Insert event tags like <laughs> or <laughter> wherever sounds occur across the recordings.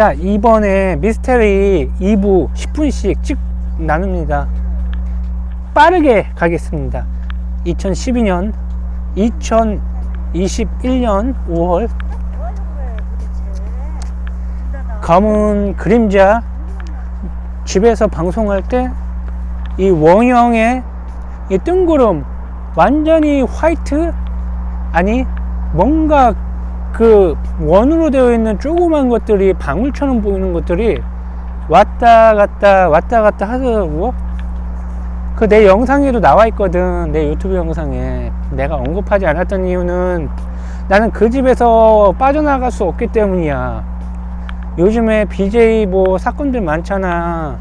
자, 이번에 미스테리 2부 10분씩 찍 나눕니다. 빠르게 가겠습니다. 2012년, 2021년 5월 검은 그림자 집에서 방송할 때 이 원형의 이 뜬구름 완전히 화이트 아니 뭔가 그 원으로 되어 있는 조그만 것들이 방울처럼 보이는 것들이 왔다 갔다 왔다 갔다 하더라고. 그 내 영상에도 나와 있거든 내 유튜브 영상에. 내가 언급하지 않았던 이유는 나는 그 집에서 빠져나갈 수 없기 때문이야. 요즘에 BJ 뭐 사건들 많잖아.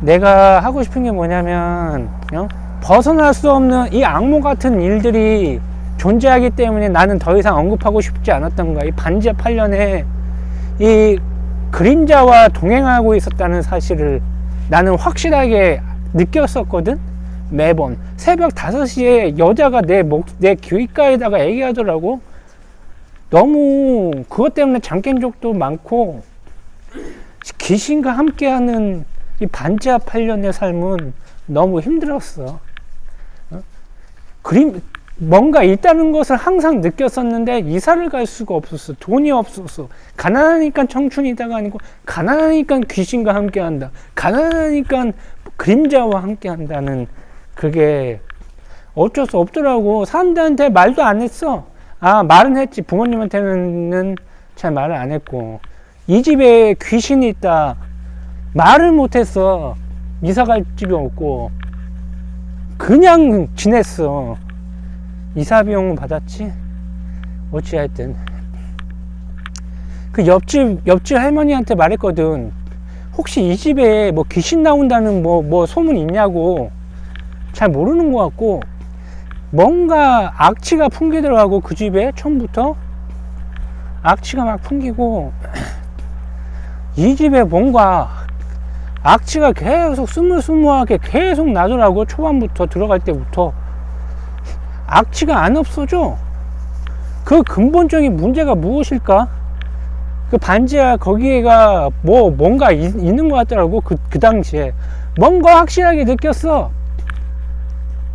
내가 하고 싶은 게 뭐냐면 어? 벗어날 수 없는 이 악몽 같은 일들이 존재하기 때문에 나는 더 이상 언급하고 싶지 않았던 거야. 이 반지하 8년에 이 그림자와 동행하고 있었다는 사실을 나는 확실하게 느꼈었거든. 매번 새벽 5시에 여자가 내 목, 내 귀가에다가 얘기하더라고. 너무 그것 때문에 잠 깬 적도 많고 귀신과 함께하는 이 반지하 8년의 삶은 너무 힘들었어. 어? 그림, 뭔가 있다는 것을 항상 느꼈었는데 이사를 갈 수가 없었어. 돈이 없었어. 가난하니까 청춘이다가 아니고 가난하니까 귀신과 함께 한다. 가난하니까 그림자와 함께 한다는 그게 어쩔 수 없더라고. 사람들한테 말도 안 했어. 아, 말은 했지. 부모님한테는 잘 말을 안 했고. 이 집에 귀신이 있다. 말을 못 했어. 이사 갈 집이 없고. 그냥 지냈어. 이사 비용은 받았지? 어찌하여튼. 그 옆집, 옆집 할머니한테 말했거든. 혹시 이 집에 뭐 귀신 나온다는 뭐, 뭐 소문 있냐고. 잘 모르는 것 같고. 뭔가 악취가 풍기더라고, 그 집에 처음부터. 악취가 막 풍기고. <clears throat> 이 집에 뭔가 악취가 계속 스물스물하게 계속 나더라고 초반부터 들어갈 때부터 악취가 안 없어져. 그 근본적인 문제가 무엇일까? 그 반지하 거기에가 뭐 뭔가 있, 있는 것 같더라고 그, 그 당시에. 뭔가 확실하게 느꼈어.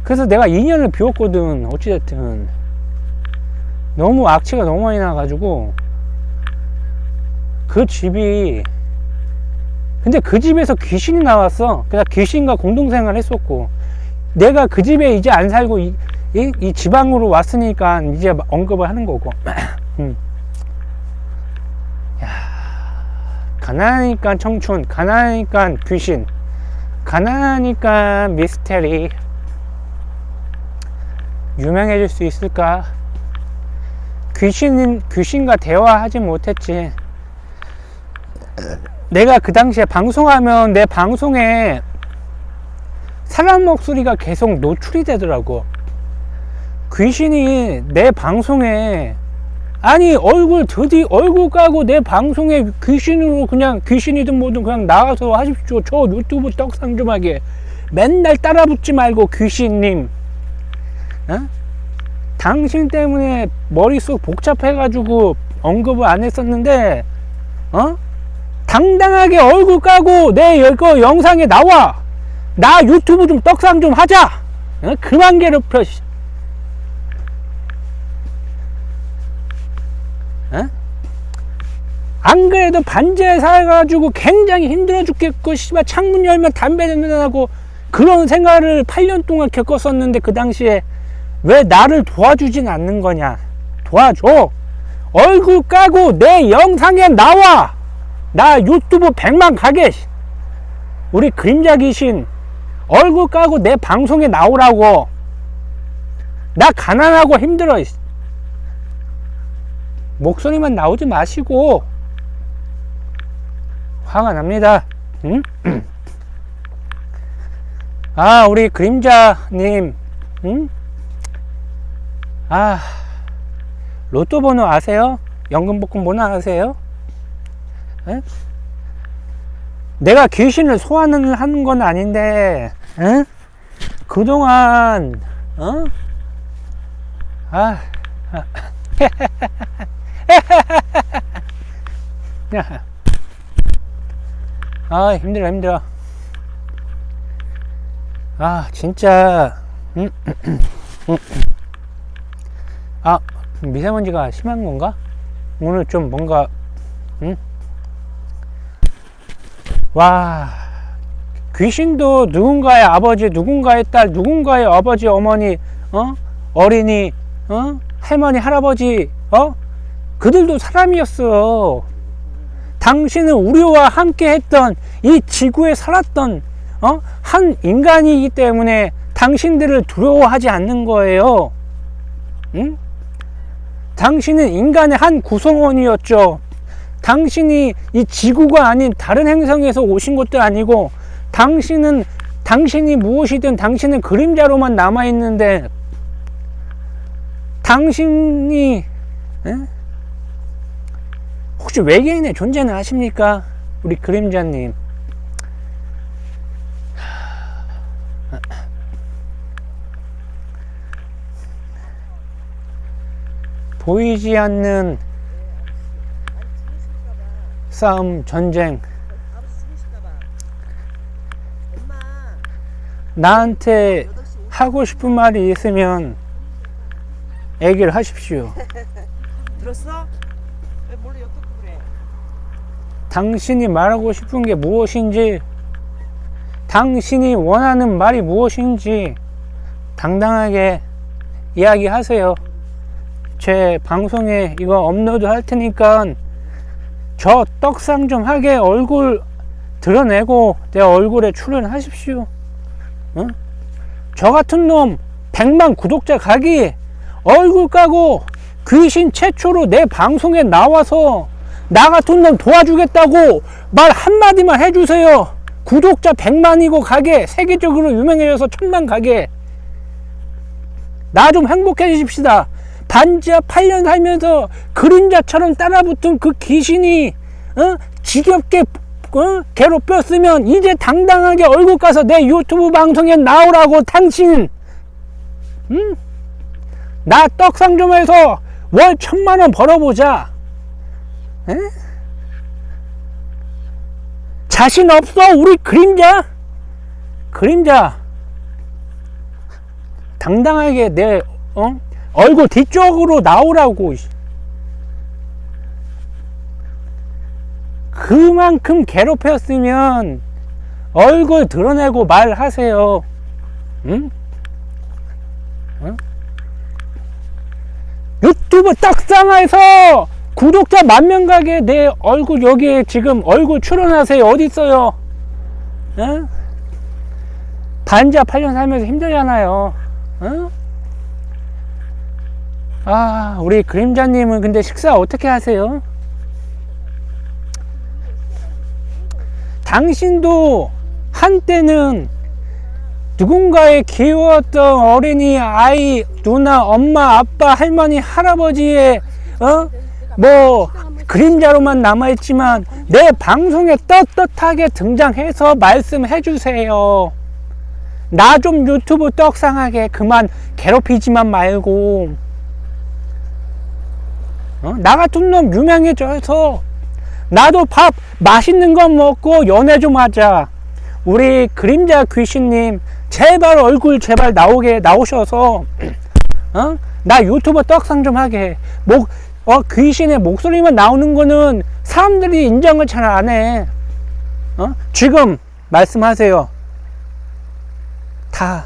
그래서 내가 2년을 비웠거든 어찌됐든. 너무 악취가 너무 많이 나가지고. 그 집이 근데 그 집에서 귀신이 나왔어. 그래서 귀신과 공동생활 했었고, 내가 그 집에 이제 안 살고 이, 이, 이 지방으로 왔으니까 이제 언급을 하는 거고. <clears throat> 음. 야, 가난하니까 청춘, 가난하니까 귀신, 가난하니까 미스테리. 유명해질 수 있을까? 귀신은 귀신과 대화하지 못했지. 내가 그 당시에 방송하면 내 방송에 사람 목소리가 계속 노출이 되더라고. 귀신이 내 방송에 아니 얼굴 드디 얼굴 까고 내 방송에 귀신으로 그냥 귀신이든 뭐든 그냥 나와서 하십시오. 저 유튜브 떡상 좀 하게 맨날 따라 붙지 말고 귀신님. 어? 당신 때문에 머릿속 복잡해가지고 언급을 안 했었는데 어? 당당하게 얼굴 까고 내 이거 영상에 나와 나 유튜브 좀 떡상 좀 하자 어? 그만 괴롭혀 안 그래도 반지에 살아가지고 굉장히 힘들어 죽겠고 씨발 창문 열면 담배 냄새 나고 그런 생활을 8년 동안 겪었었는데 그 당시에 왜 나를 도와주진 않는 거냐? 도와줘. 얼굴 까고 내 영상에 나와. 나 유튜브 100만 가게. 우리 그림자 귀신 얼굴 까고 내 방송에 나오라고. 나 가난하고 힘들어 목소리만 나오지 마시고 화가 납니다 응? <clears throat> 아 우리 그림자님 응? 아 로또 번호 아세요? 연금 복권 번호 아세요? 에? 내가 귀신을 소환을 하는 건 아닌데 에? 그동안 어? 아, 아. <laughs> <laughs> 아 힘들어 힘들어. 아 진짜. 음, 음. 아 미세먼지가 심한 건가? 오늘 좀 뭔가 음? 와 귀신도 누군가의 아버지 누군가의 딸 누군가의 아버지 어머니 어? 어린이 어? 할머니 할아버지 어 그들도 사람이었어 당신은 우리와 함께 했던 이 지구에 살았던 어? 한 인간이기 때문에 당신들을 두려워하지 않는 거예요. 응? 당신은 인간의 한 구성원이었죠. 당신이 이 지구가 아닌 다른 행성에서 오신 것도 아니고 당신은 당신이 무엇이든 당신은 그림자로만 남아 있는데 당신이 에? 혹시 외계인의 존재는 아십니까? 우리 그림자님. 보이지 않는 싸움, 전쟁. 나한테 하고 싶은 말이 있으면 얘기를 하십시오. <laughs> 들었어? 당신이 말하고 싶은 게 무엇인지, 당신이 원하는 말이 무엇인지 당당하게 이야기하세요. 제 방송에 이거 업로드 할 테니까 저 떡상 좀 하게 얼굴 드러내고 내 얼굴에 출연하십시오. 응? 저 같은 놈 100만 구독자 가기 얼굴 까고 귀신 최초로 내 방송에 나와서 나 같은 놈 도와주겠다고 말 한마디만 해주세요. 구독자 100만이고 가게 세계적으로 유명해져서 천만 가게 나 좀 행복해지십시다. 반지하 8년 살면서 그림자처럼 따라붙은 그 귀신이 어? 지겹게 어? 괴롭혔으면 이제 당당하게 얼굴 가서 내 유튜브 방송에 나오라고 당신 응? 나 떡상 좀 해서 월 천만 원 벌어보자 에? 자신 없어 우리 그림자 그림자 당당하게 내 어? 얼굴 뒤쪽으로 나오라고 그만큼 괴롭혔으면 얼굴 드러내고 말하세요 응? 응? 유튜브 떡상에서 구독자 만 명 가게 내 얼굴 여기에 지금 얼굴 출연하세요 어디 있어요 응? 반지하 8년 살면서 힘들잖아요 응? 아, 우리 그림자님은 근데 식사 어떻게 하세요? 당신도 한때는 누군가의 키웠던 어린이, 아이, 누나, 엄마, 아빠, 할머니, 할아버지의, 어? 뭐, 그림자로만 남아있지만, 내 방송에 떳떳하게 등장해서 말씀해 주세요. 나 좀 유튜브 떡상하게 그만 괴롭히지만 말고, 어? 나 같은 놈 유명해져서 나도 밥 맛있는 거 먹고 연애 좀 하자. 우리 그림자 귀신님 제발 얼굴 제발 나오게 나오셔서 어? 나 유튜버 떡상 좀 하게. 목 어, 귀신의 목소리만 나오는 거는 사람들이 인정을 잘 안 해. 어? 지금 말씀하세요. 다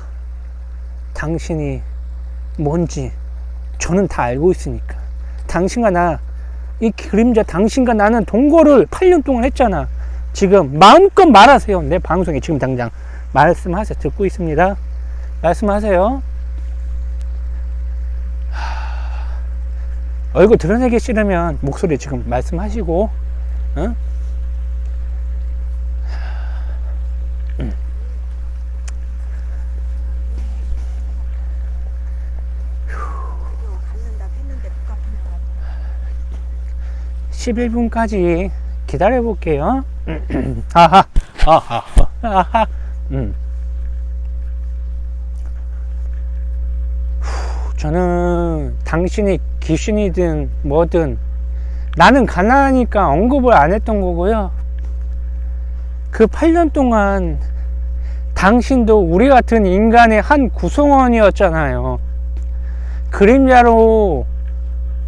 당신이 뭔지 저는 다 알고 있으니까. 당신과 나, 이 그림자 당신과 나는 동거를 8년 동안 했잖아. 지금 마음껏 말하세요. 내 방송에 지금 당장 말씀하세요. 듣고 있습니다. 말씀하세요. 얼굴 드러내기 싫으면 목소리 지금 말씀하시고, 못 갚는다. 11분까지 기다려 볼게요. 아하, 아하, 아하, 음. 저는 당신이 귀신이든 뭐든 나는 가난하니까 언급을 안 했던 거고요. 그 8년 동안 당신도 우리 같은 인간의 한 구성원이었잖아요. 그림자로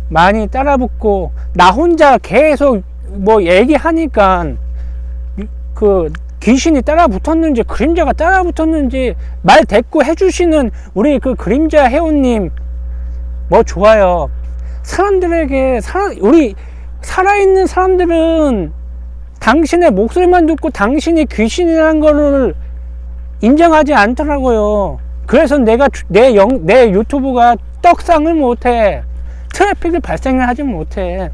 많이 따라붙고 나 혼자 계속 뭐 얘기하니까 그 귀신이 따라 붙었는지 그림자가 따라 붙었는지 말 대꾸 해주시는 우리 그 그림자 회원님 뭐 좋아요. 사람들에게 살아 우리 살아있는 사람들은 당신의 목소리만 듣고 당신이 귀신이라는 거를 인정하지 않더라고요. 그래서 내가 주- 내, 영, 내 유튜브가 떡상을 못해. 트래픽을 발생을 하지 못해.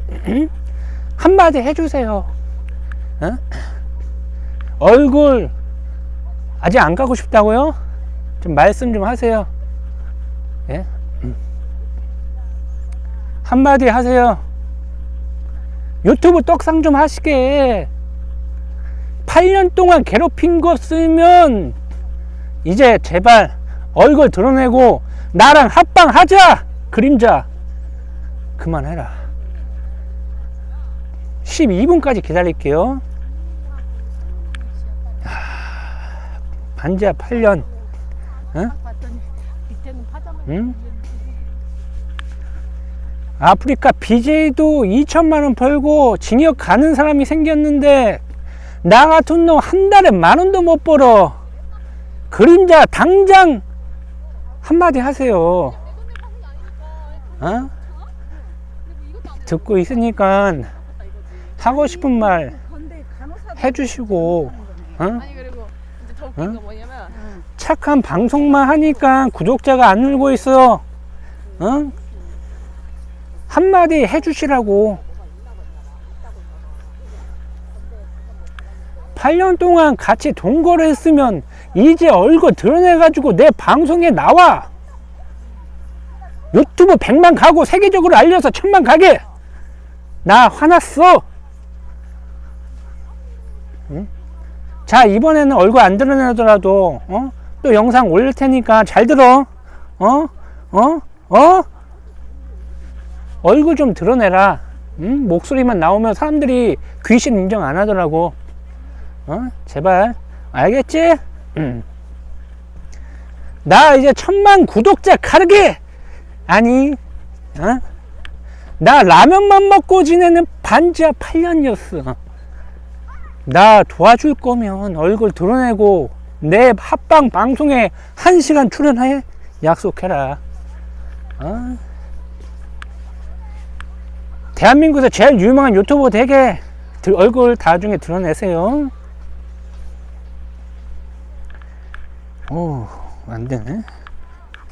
한마디 해주세요. 어? 얼굴 아직 안 가고 싶다고요? 좀 말씀 좀 하세요. 예? 음. 한마디 하세요. 유튜브 떡상 좀 하시게. 8년 동안 괴롭힌 거 쓰면 이제 제발 얼굴 드러내고 나랑 합방하자! 그림자. 그만해라. 12분까지 기다릴게요. 아, 반지하 8년. 응? 응? 아프리카 BJ도 2천만 원 벌고 징역 가는 사람이 생겼는데 나 같은 놈 한 달에 만 원도 못 벌어. 그림자 당장 한마디 하세요. 어? 듣고 있으니까 하고 싶은 말 해주시고 어? 뭐냐면 착한 방송만 하니까 구독자가 안 늘고 있어. 응? 한마디 해주시라고. 8년 동안 같이 동거를 했으면 이제 얼굴 드러내가지고 내 방송에 나와. 유튜브 100만 가고 세계적으로 알려서 1000만 가게. 나 화났어. 자 이번에는 얼굴 안 드러내더라도 어? 또 영상 올릴 테니까 잘 들어 어? 어? 어? 얼굴 좀 드러내라 응? 목소리만 나오면 사람들이 귀신 인정 안 하더라고 어? 제발 알겠지? 응. 나 이제 천만 구독자 가르게 아니 어? 나 라면만 먹고 지내는 반지하 8년이었어 나 도와줄 거면 얼굴 드러내고 내 합방 방송에 한 시간 출연해 약속해라. 어? 대한민국에서 제일 유명한 유튜버 되게 들- 얼굴 나중에 드러내세요. 오, 안 되네.